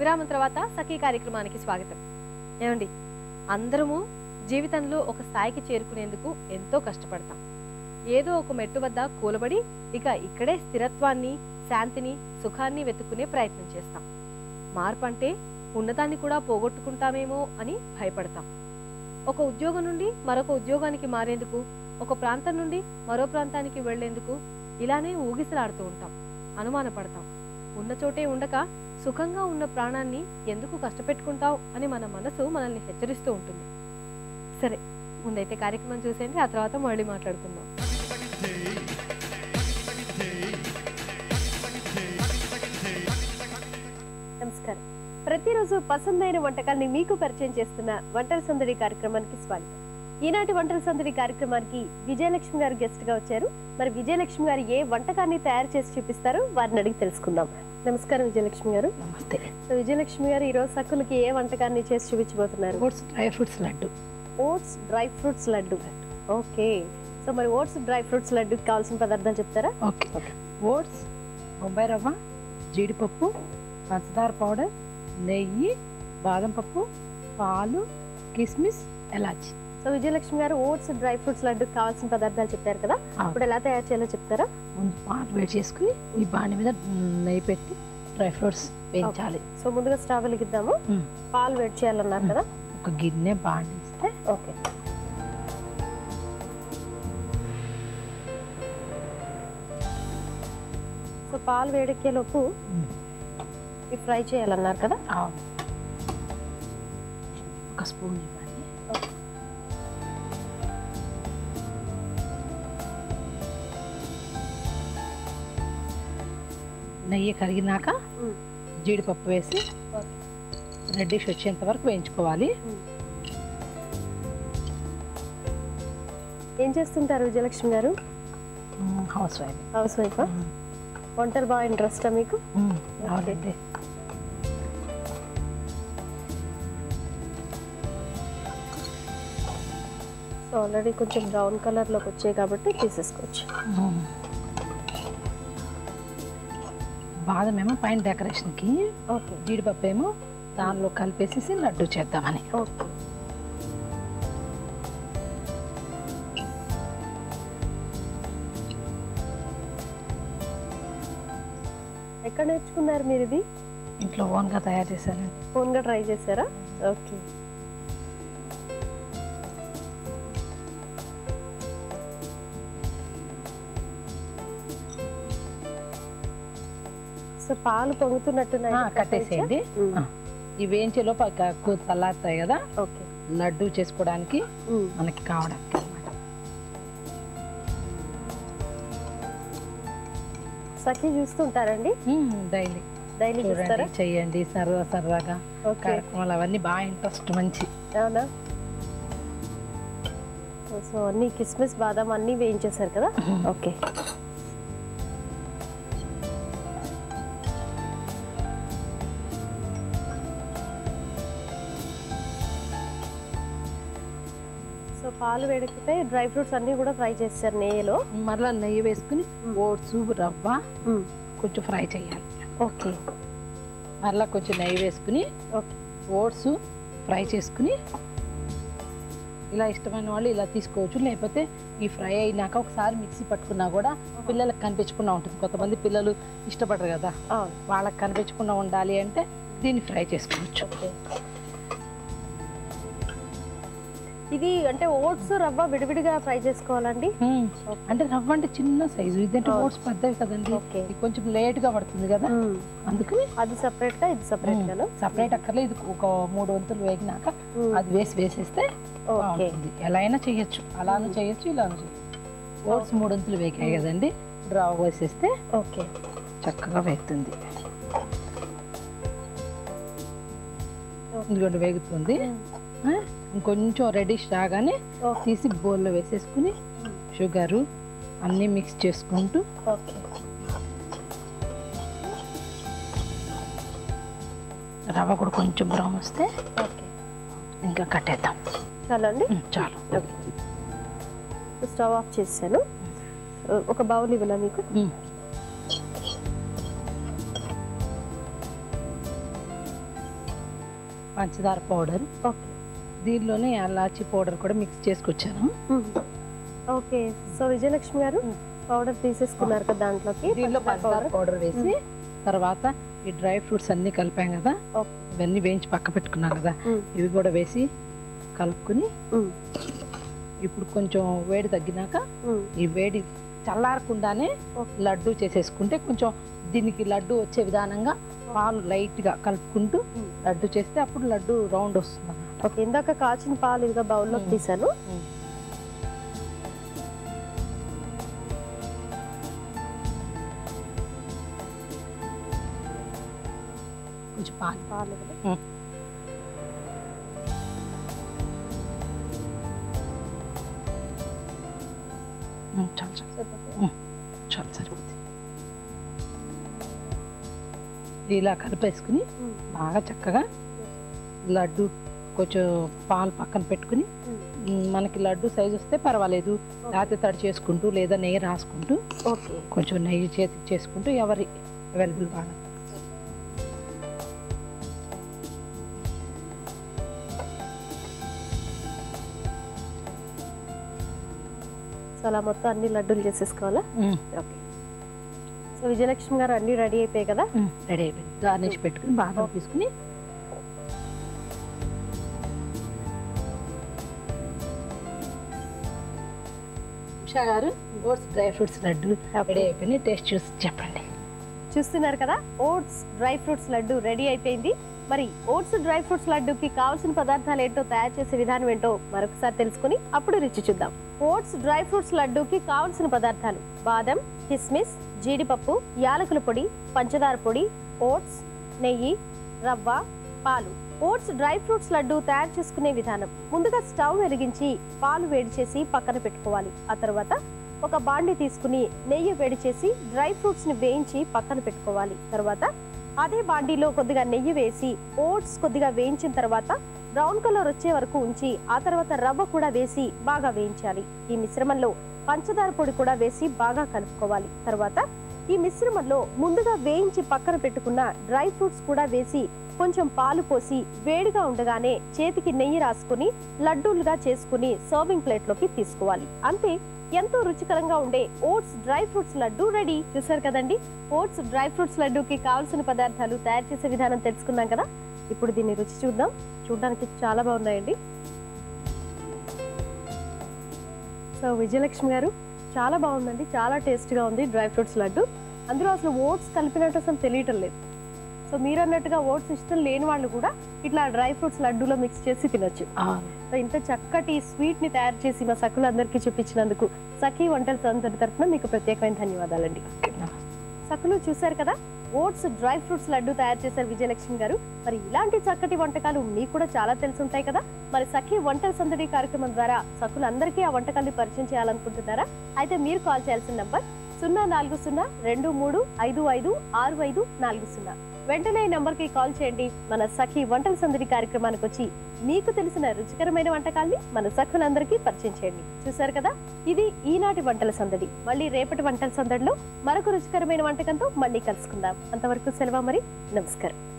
విరామం తర్వాత సఖీ కార్యక్రమానికి స్వాగతం. ఏమండి? అందరము జీవితంలో ఒక స్థాయికి చేరుకునేందుకు ఎంతో కష్టపడతాం. ఏదో ఒక మెట్టు వద్ద కూలబడి ఇక ఇక్కడే స్థిరత్వాన్ని శాంతిని సుఖాన్ని వెతుక్కునే ప్రయత్నం చేస్తాం. మార్పు అంటే ఉన్నతాన్ని కూడా పోగొట్టుకుంటామేమో అని భయపడతాం. ఒక ఉద్యోగం నుండి మరొక ఉద్యోగానికి మారేందుకు ఒక ప్రాంతం నుండి మరో ప్రాంతానికి వెళ్ళేందుకు ఇలానే ఊగిసలాడుతూ ఉంటాం. అనుమానపడతాం. ఉన్న చోటే ఉండక సుఖంగా ఉన్న ప్రాణాన్ని ఎందుకు కష్టపెట్టుకుంటావు అని మన మనసు మనల్ని హెచ్చరిస్తూ ఉంటుంది. సరే ముందైతే కార్యక్రమం చూసేయండి ఆ తర్వాత మళ్ళీ మాట్లాడుకుందాం. నమస్కారం. ప్రతిరోజు పసందైన వంటకాల్ని మీకు పరిచయం చేస్తున్న వంటల సందడి కార్యక్రమానికి స్వాగతం. ఈనాటి వంటల సందడి కార్యక్రమానికి విజయలక్ష్మి గారు గెస్ట్గా వచ్చారు. మరి విజయలక్ష్మి గారు ఏ వంటకాన్ని తయారు చేసి చూపిస్తారో వారిని అడిగి తెలుసుకుందాం. నమస్కారం విజయలక్ష్మి గారు. నమస్తే. సో విజయలక్ష్మి గారు ఈ రోజు సక్కులకి ఏ వంటకాన్ని చేసి చూపించబోతున్నారు? Oats dry fruits laddu. Oats dry fruits laddu. Okay. So మరి ఓట్స్ డ్రై ఫ్రూట్స్ లడ్డుకి కావాల్సిన పదార్థాలు చెప్తారా? ఓకే. ఓట్స్ బొంబాయి రవ్వ జీడిపప్పు పంచదార పౌడర్ నెయ్యి బాదం పప్పు పాలు కిస్మిస్ ఎలాచి. సో విజయలక్ష్మి గారు ఓట్స్ డ్రై ఫ్రూట్స్ లడ్డుకి కావాల్సిన పదార్థాలు చెప్పారు కదా? ఆ. ఇప్పుడు ఎలా తయారు చేయాలో చెప్తారా? ముందు పాలు వేడి చేసుకుని ఈ బాండి మీద నెయ్యి పెట్టి డ్రై ఫ్రూట్స్ వేయించాలి. సో ముందుగా స్టవ్ వెలిగిద్దాము. పాలు వేడి చేయాలన్నారు కదా? ఒక గిన్నె బాండి ఇస్తే ఓకే. సో పాలు వేడెక్కే లోపు మ్మ్. ఇవి ఫ్రై చేయాలన్నారు కదా. ఒక స్పూన్ నెయ్యి కరిగినాక. జీడిపప్పు వేసి. రెడ్డిష్ వచ్చేంత వరకు వేయించుకోవాలి. ఏం చేస్తుంటారు విజయలక్ష్మి గారు? House wife. హౌస్ వైఫ్ వంటలు బాగా ఇంట్రెస్టా మీకు? అవునండి. సో ఆల్రెడీ కొంచెం బ్రౌన్ కలర్లోకి వచ్చాయి కాబట్టి తీసేసుకోవచ్చు. బాదం ఏమో పైన డెకరేషన్కి ఓకే. జీడిపప్పు ఏమో దానిలో కలిపేసేసి లడ్డు చేద్దామని. ఓకే. ఎక్కడ నేర్చుకున్నారు మీరు ఇది? ఇంట్లో ఓన్గా తయారు చేశానండి ఫోన్గా ట్రై చేశారా? ఓకే. సో పాలు పొంగుతున్నట్టున్నాయి ఆ, కట్టేసేయండి. ఇవి వేయించేలోపు ఎక్కువ చల్లారుతాయి కదా. ఓకే. లడ్డు చేసుకోవడానికి. మనకి కావడానికి అనమాట సఖీ చూస్తుంటారండి? డైలీ. డైలీ చూస్తారా? చెయ్యండి సరదా సరదాగా. కార్యక్రమాలు అవన్నీ బాగా ఇంట్రెస్ట్ మంచి. అవునా? సో అన్ని కిస్మిస్ బాదం అన్ని వేయించేశారు కదా? ఓకే. సో పాలు వేడెక్కితే డ్రై ఫ్రూట్స్ అన్ని కూడా ఫ్రై చేస్తారు నెయ్యిలో. మరలా నెయ్యి వేసుకుని ఓట్స్ రవ్వ కొంచెం ఫ్రై చేయాలి. ఓకే. మరలా కొంచెం నెయ్యి వేసుకుని ఓట్స్ ఫ్రై చేసుకుని ఇలా ఇష్టమైన వాళ్ళు ఇలా తీసుకోవచ్చు. లేకపోతే ఈ ఫ్రై అయినాక ఒకసారి మిక్సీ పట్టుకున్నా కూడా పిల్లలకు కనిపించకుండా ఉంటుంది. కొంతమంది పిల్లలు ఇష్టపడరు కదా. వాళ్ళకి కనిపించకుండా ఉండాలి అంటే దీన్ని ఫ్రై చేసుకోవచ్చు. ఓకే. ఇది అంటే ఓట్స్ రవ్వ విడివిడిగా ఫ్రై చేసుకోవాలండి. అంటే రవ్వ అంటే చిన్న సైజు. ఇదంటే. ఓట్స్ పెద్దవి కదండి. కొంచెం లేట్గా పడుతుంది కదా. అందుకని అది సపరేట్గా ఇది సపరేట్ గాను సపరేట్ అక్కర్లేదు. ఇది ఒక మూడు వంతులు వేగినాక. అది వేసి వేసేస్తే ఎలా అయినా చేయొచ్చు. అలానే చేయొచ్చు ఇలానే చేయొచ్చు. ఓట్స్ మూడు వంతులు వేగాయి కదండి. రవ్వ వేసేస్తే ఓకే. చక్కగా వేగుతుంది. ఇదిగోండి వేగుతుంది. ఇంకొంచెం రెడీష్ రాగానే తీసి బౌల్లో వేసేసుకుని షుగరు అన్నీ మిక్స్ చేసుకుంటూ రవ్వ కూడా కొంచెం బ్రౌన్ వస్తే ఇంకా కట్టేద్దాం చాలా అండి ఉమ్, చాలు. స్టవ్ ఆఫ్ చేశాను. ఒక బౌల్ ఇవ్వనా మీకు. పంచదార పౌడర్. ఓకే. దీనిలోనే అల్లాచి పౌడర్ కూడా మిక్స్ చేసుకొచ్చాను ఓకే సో విజయలక్ష్మి గారు. పౌడర్ తీసేసుకున్నారు కదా దాంట్లోకి దీనిలో పౌడర్ వేసి తర్వాత ఈ డ్రై ఫ్రూట్స్ అన్ని కలిపాం కదా. ఇవన్నీ వేయించి పక్క పెట్టుకున్నాం కదా. ఇవి కూడా వేసి కలుపుకుని. ఇప్పుడు కొంచెం వేడి తగ్గినాక. ఈ వేడి చల్లారకుండానే. లడ్డు చేసేసుకుంటే కొంచెం దీనికి లడ్డు వచ్చే విధానంగా పాలు లైట్గా కలుపుకుంటూ. లడ్డు చేస్తే అప్పుడు లడ్డు రౌండ్ వస్తుంది. ఓకే ఇందాక కాచిన పాలు ఇదిగా బౌల్లోకి మ్మ్. తీసాను మ్మ్. కొంచెం పాలు పాలు ఇదిగో. మ్మ్. మ్మ్, చాలు చాలు సరిపోతుందా? చాలు సరిపోతుంది ఇలా కలిపేసుకుని. బాగా చక్కగా లడ్డు కొంచెం పాలు పక్కన పెట్టుకుని. మ్, మనకి లడ్డు సైజు వస్తే పర్వాలేదు. లేకపోతే తడి చేసుకుంటూ లేదా నెయ్యి రాసుకుంటూ కొంచెం నెయ్యి చేతికి చేసుకుంటూ ఎవరి అవైలబుల్ బాగా. సో అలా మొత్తం అన్ని లడ్డూలు చేసేసుకోవాలా? ఓకే సో విజయలక్ష్మి గారు అన్ని రెడీ అయిపోయాయి కదా? మ్, రెడీ అయిపోయింది. గార్నిష్ పెట్టుకుని బాగా తీసుకుని ఉషా గారు oats dry fruits laddu ready అయిపోయింది. టేస్ట్ చూసి చెప్పండి. చూస్తున్నారు కదా oats dry fruits laddu ready అయిపోయింది. మరి ఓట్స్ డ్రై ఫ్రూట్స్ లడ్డుకి కావాల్సిన పదార్థాలు ఏంటో తయారు చేసే విధానం ఏంటో మరొకసారి తెలుసుకుని అప్పుడు రుచి చూద్దాం. ఓట్స్ డ్రై ఫ్రూట్స్ లడ్డుకి కావాల్సిన పదార్థాలు బాదం కిస్మిస్ జీడిపప్పు యాలకుల పొడి పంచదార పొడి ఓట్స్ నెయ్యి రవ్వ పాలు. ఓట్స్ డ్రై ఫ్రూట్స్ లడ్డు తయారు చేసుకునే విధానం. ముందుగా స్టవ్ వెలిగించి పాలు వేడి చేసి పక్కన పెట్టుకోవాలి. ఆ తర్వాత ఒక బాండి తీసుకుని నెయ్యి వేడి చేసి డ్రై ఫ్రూట్స్ని వేయించి పక్కన పెట్టుకోవాలి. తర్వాత అదే బాండీలో కొద్దిగా నెయ్యి వేసి ఓట్స్ కొద్దిగా వేయించిన తర్వాత బ్రౌన్ కలర్ వచ్చే వరకు ఉంచి ఆ తర్వాత రవ్వ కూడా వేసి బాగా వేయించాలి. ఈ మిశ్రమంలో పంచదార పొడి కూడా వేసి బాగా కలుపుకోవాలి. తర్వాత ఈ మిశ్రమంలో ముందుగా వేయించి పక్కన పెట్టుకున్న డ్రై ఫ్రూట్స్ కూడా వేసి కొంచెం పాలు పోసి వేడిగా ఉండగానే చేతికి నెయ్యి రాసుకుని లడ్డూలుగా చేసుకుని సర్వింగ్ ప్లేట్లోకి తీసుకోవాలి. అంతే ఎంతో రుచికరంగా ఉండే oats dry fruits laddu ready. చూసారు కదండి? ఓట్స్ డ్రై ఫ్రూట్స్ లడ్డూకి కావాల్సిన పదార్థాలు తయారు చేసే విధానం తెలుసుకున్నాం కదా? ఇప్పుడు దీన్ని రుచి చూద్దాం. చూడడానికి చాలా బాగున్నాయండి. సో విజయలక్ష్మి గారు చాలా బాగుందండి చాలా టేస్ట్గా ఉంది డ్రై ఫ్రూట్స్ లడ్డు. అందులో అసలు ఓట్స్ కలిపినట్టు అసలు తెలియటం లేదు. సో మీరు అన్నట్టుగా ఓట్స్ ఇష్టం లేని వాళ్ళు కూడా ఇట్లా డ్రై ఫ్రూట్స్ లడ్డూలో మిక్స్ చేసి తినొచ్చు. సో ఇంత చక్కటి స్వీట్ని తయారు చేసి మా సకులందరికీ చూపించినందుకు సఖీ వంటల సందడి తరఫున మీకు ప్రత్యేకమైన ధన్యవాదాలండి. సకులు చూశారు కదా? ఓట్స్ డ్రై ఫ్రూట్స్ లడ్డు తయారు చేశారు విజయలక్ష్మి గారు. మరి ఇలాంటి చక్కటి వంటకాలు మీకు కూడా చాలా తెలిసి ఉంటాయి కదా. మరి సఖి వంటల సందడి కార్యక్రమం ద్వారా సఖులందరికీ ఆ వంటకాన్ని పరిచయం చేయాలనుకుంటున్నారా? అయితే మీరు కాల్ చేయాల్సిన నంబర్ సున్నా నాలుగు సున్నా రెండు మూడు ఐదు ఐదు ఆరు ఐదు నాలుగు సున్నా. వెంటనే ఈ నంబర్కి కాల్ చేయండి. మన సఖీ వంటల సందడి కార్యక్రమానికి వచ్చి మీకు తెలిసిన రుచికరమైన వంటకాల్ని మన సఖులందరికీ పరిచయం చేయండి. చూసారు కదా? ఇది ఈనాటి వంటల సందడి. మళ్ళీ రేపటి వంటల సందడిలో మరొక రుచికరమైన వంటకంతో మళ్ళీ కలుసుకుందాం. అంతవరకు సెలవు మరి నమస్కారం.